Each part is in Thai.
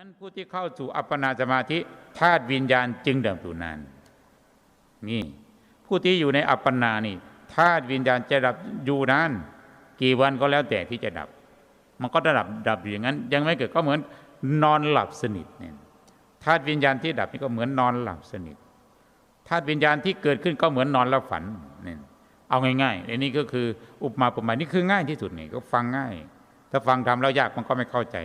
งั้นผู้ที่เข้าสู่อัปปนาสมาธิธาตุวิญญาณจึงดับอยู่นานนี่ผู้ที่อยู่ในอัปปนานี่ธาตุวิญญาณจะดับอยู่นานกี่วันก็แล้วแต่ที่จะดับ มันก็ระดับดับอยู่อย่างนั้น ยังไม่เกิดก็เหมือนนอนหลับสนิทเนี่ยธาตุวิญญาณที่ดับนี่ก็เหมือนนอนหลับสนิทธาตุวิญญาณที่เกิดขึ้นก็เหมือนนอนแล้วฝันเนี่ยเอาง่ายๆอันนี้ก็คืออุปมาประมาณนี่คือง่ายที่สุดนี่ก็ฟังง่าย ถ้าฟังทำแล้วยากมันก็ไม่เข้าใจ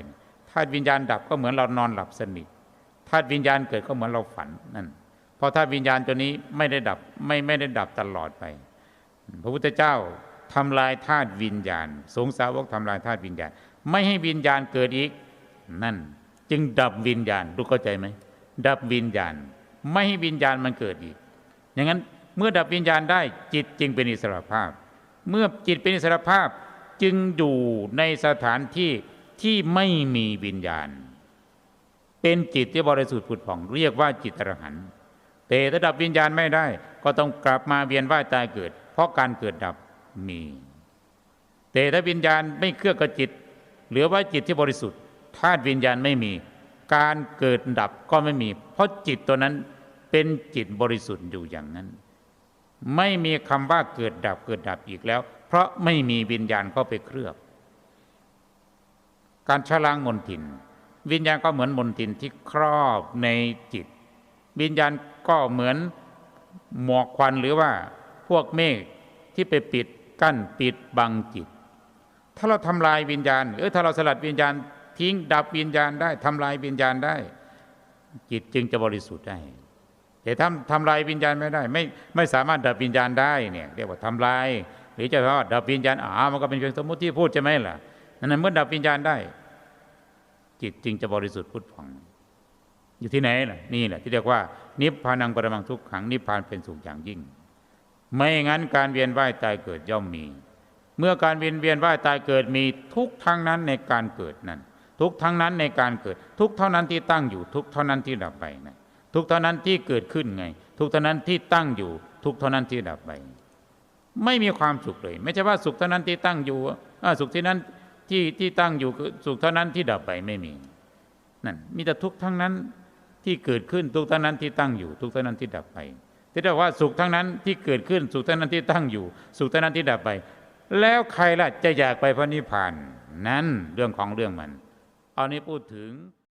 ธาตุวิญญาณดับก็เหมือนเรานอนหลับสนิทธาตุวิญญาณเกิดก็เหมือนเราฝันนั่นพราะธาตุวิญญาณตัวนี้ไม่ได้ดับไม่ไม่ได้ดับตลอดไป พระพุทธเจ้าทำลายธาตุวิญญาณ สงสาวกทำลายธาตุวิญญาณ ไม่ให้วิญญาณเกิดอีกนั่น จึงดับวิญญาณดูเข้าใจไหมดับวิญญาณ ไม่ให้วิญญาณมันเกิดอีก อย่างนั้นเมื่อดับวิญญาณได้จิตจึงเป็นอิสระภาพ เมื่อจิตเป็นอิสระภาพจึงอยู่ในสถานที่ ที่ไม่มีวิญญาณ เป็นจิตที่บริสุทธิ์ผุดผ่อง เรียกว่าจิตอรหันต์แต่ถ้าดับวิญญาณไม่ได้ ก็ต้องกลับมาเวียนว่ายตายเกิด เพราะการเกิดดับมี แต่ถ้าวิญญาณไม่เคลื่อนกับจิต เหลือไว้จิตที่บริสุทธิ์ธาตุวิญญาณไม่มี การเกิดดับก็ไม่มี เพราะจิตตัวนั้นเป็นจิตบริสุทธิ์อยู่อย่างนั้น ไม่มีคำว่าเกิดดับเกิดดับอีกแล้ว เพราะไม่มีวิญญาณเข้าไปเคลือบ การชะล้างมนทิน วิญญาณก็เหมือนมนทินที่ครอบในจิต วิญญาณก็เหมือนหมอกควันหรือว่าพวกเมฆที่ไปปิดกั้นปิดบังจิต ถ้าเราทำลายวิญญาณ เออถ้าเราสลัดวิญญาณทิ้งดับวิญญาณได้ทำลายวิญญาณได้ จิตจึงจะบริสุทธิ์ได้ แต่ทำทำลายวิญญาณไม่ได้ ไม่ไม่สามารถดับวิญญาณได้เนี่ยเรียกว่าทำลาย หรือจะว่าดับวิญญาณอ่ามันก็เป็นเพียงสมมติที่พูดใช่ไหมล่ะ นั้นเมื่อดับวิญญาณได้ จิตจึงจะบริสุทธิ์พุทธผ่อง อยู่ที่ไหนล่ะนี่แหละที่เรียกว่า นิพพานังปรมังทุกขังนิพพานเป็นสุขอย่างยิ่ง ไม่งั้นการเวียนว่ายตายเกิดย่อมมี เมื่อการเวียนเวียนว่ายตายเกิดมีทุกทั้งนั้นในการเกิดนั้น ทุกทั้งนั้นในการเกิด ทุกเท่านั้นที่ตั้งอยู่ ทุกเท่านั้นที่ดับไปนะทุกเท่านั้นที่เกิดขึ้นไง ทุกเท่านั้นที่ตั้งอยู่ ทุกเท่านั้นที่ดับไป ไม่มีความสุขเลย ไม่ใช่ว่าสุขเท่านั้นที่ตั้งอยู่สุขที่นั้น ที่ที่ตั้งอยู่สุขเท่านั้นที่ดับไปไม่มีนั่นมีแต่ทุกข์ทั้งนั้นที่เกิดขึ้นทุกข์เท่านั้นที่ตั้งอยู่ ทุกข์เท่านั้นที่ดับไปที่เรียกว่าสุขทั้งนั้นที่เกิดขึ้นสุขเท่านั้นที่ตั้งอยู่ สุขเท่านั้นที่ดับไป แล้วใครล่ะจะอยากไปพระนิพพาน นั่นเรื่องของเรื่องมัน เอานี้พูดถึง